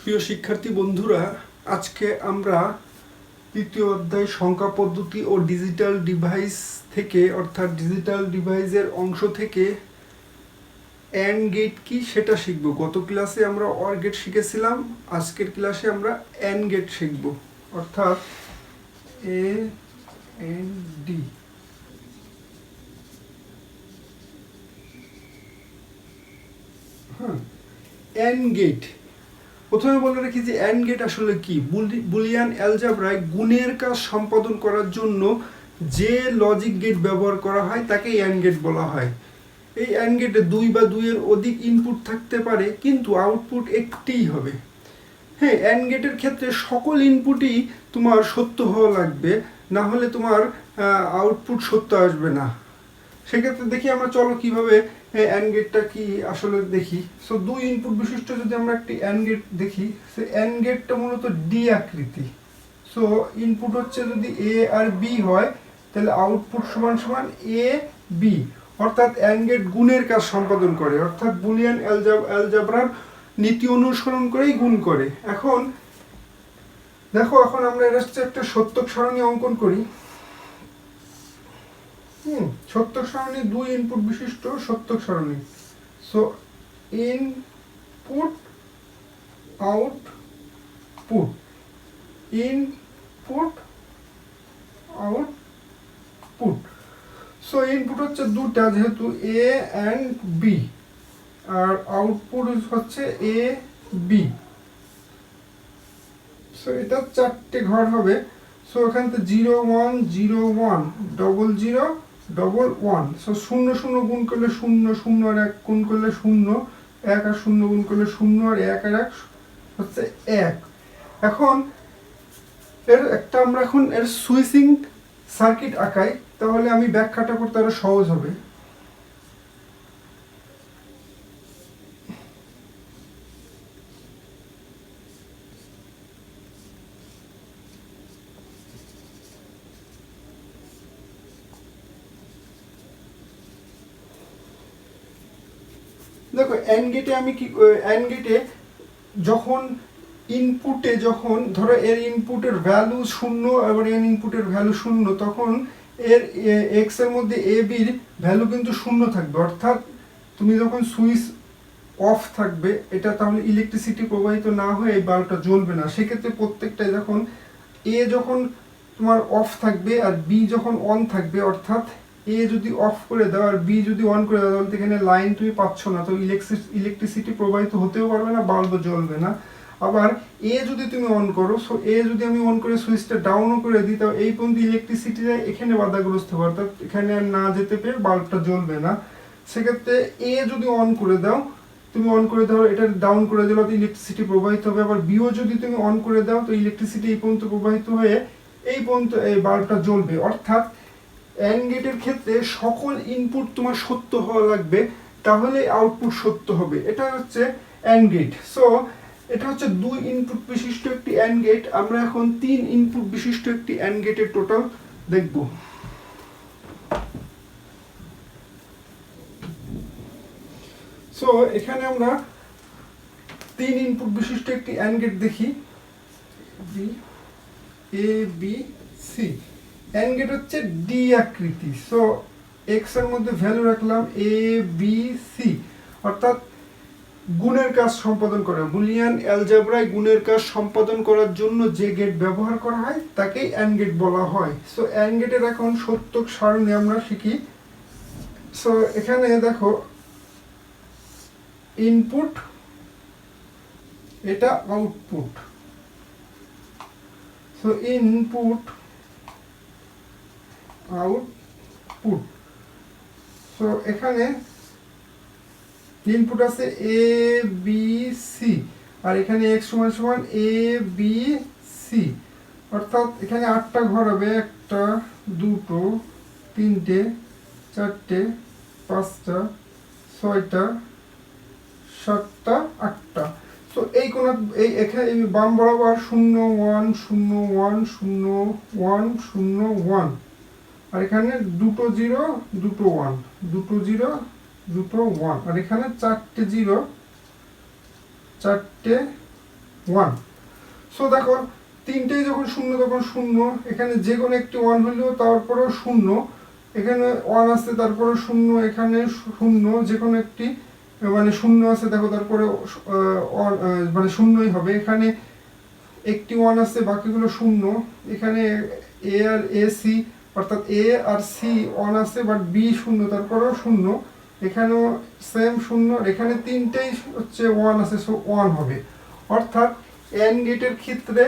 প্রিয় শিক্ষার্থী বন্ধুরা, আজকে আমরা তৃতীয় অধ্যায় সংখ্যা পদ্ধতি ও ডিজিটাল ডিভাইস থেকে, অর্থাৎ ডিজিটাল ডিভাইসের অংশ থেকে অ্যান্ড গেট কি সেটা শিখব। গত ক্লাসে আমরা অর গেট শিখেছিলাম, আজকের ক্লাসে আমরা অ্যান্ড গেট শিখব। অর্থাৎ এ এন ডি হ্যাঁ অ্যান্ড গেট প্রথমে বলে রাখি যে অ্যান্ড গেট আসলে কি? বুলিয়ান অ্যালজাব্রায় গুণের কাজ সম্পাদন করার জন্য যে লজিক গেট ব্যবহার করা হয় তাকে অ্যান্ড গেট বলা হয়। এই অ্যান্ড গেটে দুই বা দুইয়ের অধিক ইনপুট থাকতে পারে, কিন্তু আউটপুট একটিই হবে। হ্যাঁ অ্যান্ড গেটের ক্ষেত্রে সকল ইনপুটই তোমার সত্য হওয়া লাগবে, না হলে তোমার আউটপুট সত্য আসবে না। সেক্ষেত্রে দেখি আমরা চলো কীভাবে অ্যান্ড গেটটা কি আসলে দেখি। সো দুই ইনপুট বিশিষ্ট যদি আমরা একটি অ্যান্ড গেট দেখি সে অ্যান্ড গেটটা মূলত ডি আকৃতি। সো ইনপুট হচ্ছে যদি এ আর বি হয়, তাহলে আউটপুট সমান সমান এ বি অর্থাৎ অ্যান্ড গেট গুণের কাজ সম্পাদন করে। অর্থাৎ বুলিয়ান অ্যালজাব অ্যালজাবরার নীতি অনুসরণ করেই গুণ করে। এখন, দেখো, এখন আমরা এটা হচ্ছে একটা সত্যক সারণী অঙ্কন করি। হুম, সত্যক সারণী দুই ইনপুট বিশিষ্ট সত্যক সারণী। So input output input output so input হচ্ছে দুটা, যেহেতু এ অ্যান্ড বি আর আউটপুট হচ্ছে এ বি সো এটা চারটে ঘর হবে। সো এখান zero one zero one double zero double one so শূন্য শূন্য গুণ করলে শূন্য শূন্য আর এক গুণ করলে শূন্য, এক আর শূন্য গুণ করলে শূন্য আর এক আর এক হচ্ছে এক। এখন, এর একটা আমরা এখন এর সুইচিং সার্কিট আঁকাই, তাহলে আমি ব্যাখ্যাটা করতে আরও সহজ হবে। দেখো অ্যান্ড গেটে আমি কি অ্যান্ড গেটে যখন ইনপুটে যখন, ধরো এর ইনপুটের ভ্যালু শূন্য এবার এর ইনপুটের ভ্যালু শূন্য, তখন এর এক্সের মধ্যে এ বির ভ্যালু কিন্তু শূন্য থাকবে। অর্থাৎ তুমি যখন সুইচ অফ থাকবে, এটা তাহলে ইলেকট্রিসিটি প্রবাহিত না হয়ে এই বাল্বটা জ্বলবে না। সেক্ষেত্রে প্রত্যেকটাই যখন এ যখন তোমার অফ থাকবে আর বি যখন অন থাকবে, অর্থাৎ এ যদি অফ করে দাও আর বি যদি অন করে দাও, তাহলে এখানে লাইন তুমি পাচ্ছ না। তো ইলেকট্রিসিটি প্রবাহিত হতেও পারবে না বাল্বও জ্বলবে না। আবার এ যদি তুমি অন করো সো এ যদি আমি অন করে সুইচটা ডাউনও করে দিই, তাও এই পর্যন্ত ইলেকট্রিসিটিটা এখানে বাধাগ্রস্ত হবে অর্থাৎ এখানে আর না যেতে পেরে বাল্বটা জ্বলবে না। সেক্ষেত্রে এ যদি অন করে দাও, তুমি অন করে দাও, এটা ডাউন করে দিলে তো ইলেকট্রিসিটি প্রবাহিত হবে। আবার বিও যদি তুমি অন করে দাও, তো ইলেকট্রিসিটি এই পর্যন্ত প্রবাহিত হয়ে এই পর্যন্ত এই বাল্বটা জ্বলবে। অর্থাৎ অ্যান্ড গেটের ক্ষেত্রে সকল ইনপুট তোমার সত্য হওয়া লাগবে, তাহলে আউটপুট সত্য হবে। এটা হচ্ছে অ্যান্ড গেট সো এটা হচ্ছে দুই ইনপুট বিশিষ্ট একটি অ্যান্ড গেট আমরা এখন তিন ইনপুট বিশিষ্ট একটি অ্যান্ড গেটের টোটাল দেখব। সো এখানে আমরা তিন ইনপুট বিশিষ্ট একটি অ্যান্ড গেট দেখি। B A B C and gate হচ্ছে ডি আকৃতি। সো এক্সের মধ্যে ভ্যালু রাখলাম এ বি সি অর্থাৎ গুণের কাজ সম্পাদন করে। বুলিয়ান অ্যালজাবরায় গুণের কাজ সম্পাদন করার জন্য যে গেট ব্যবহার করা হয়, তাকেই অ্যান্ড গেট বলা হয়। সো অ্যান্ড গেটের এখন সত্যক সারণী আমরা শিখি। সো এখানে দেখো ইনপুট এটা output so input output so এখানে ইনপুট আছে এ বি সি আর এখানে এক্স সমান সমান এ বি সি অর্থাৎ এখানে আটটা ঘর হবে, একটা, দুটো, তিনটে, চারটে, পাঁচটা, ছয়টা, সাতটা, আটটা। তো এই কোন এই এখানে বাম বরাবর শূন্য ওয়ান শূন্য ওয়ান শূন্য ওয়ান শূন্য ওয়ান আর এখানে দুটো জিরো, দুটো ওয়ান দুটো জিরো, দুটো ওয়ান আর এখানে চারটে জিরো, চারটে ওয়ান সো দেখো, তিনটেই যখন শূন্য, তখন শূন্য। এখানে যে কোনো একটি ওয়ান হলেও তারপরেও শূন্য। এখানে ওয়ান আছে তারপরে শূন্য। এখানে শূন্য, যে কোনো একটি মানে শূন্য আছে, দেখো, তারপরে মানে শূন্যই হবে। এখানে একটি ওয়ান আছে, বাকিগুলো শূন্য। এখানে এ আর এ সি অর্থাৎ এ আর সি ওয়ান আছে বাট বি শূন্য, তারপরেও শূন্য। এখানেও সেম শূন্য, এখানে তিনটেই হচ্ছে ওয়ান আছে সো ওয়ান হবে। অর্থাৎ এন গেটের ক্ষেত্রে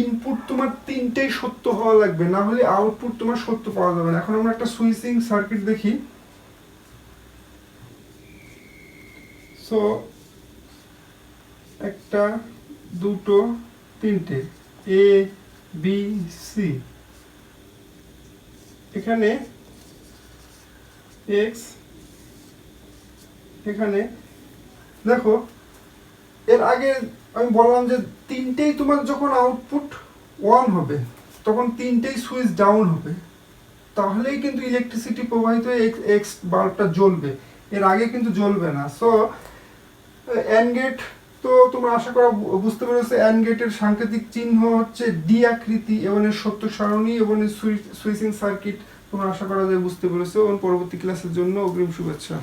ইনপুট তোমার তিনটেই সত্য হওয়া লাগবে, না হলে আউটপুট তোমার সত্য পাওয়া যাবে না। এখন আমরা একটা সুইচিং সার্কিট দেখি। সো একটা, দুটো, তিনটে এ বি সি এখানে এক্স এখানে, দেখো, এর আগে আমি বললাম যে তিনটেই তোমার যখন আউটপুট ওয়ান হবে, তখন তিনটেই সুইচ ডাউন হবে। তাহলেই কিন্তু ইলেকট্রিসিটি প্রবাহিত এক্স বাল্বটা জ্বলবে। এর আগে কিন্তু জ্বলবে না। সো এন গেট তো তোমরা আশা করা বুঝতে পেরেছ অ্যান্ড গেটের সাংকেতিক চিহ্ন হচ্ছে ডি আকৃতি এবং এর সত্য সারণী এবং সুইচিং সার্কিট। তোমরা আশা করা যায় বুঝতে পেরেছ। এবং পরবর্তী ক্লাসের জন্য অগ্রিম শুভেচ্ছা।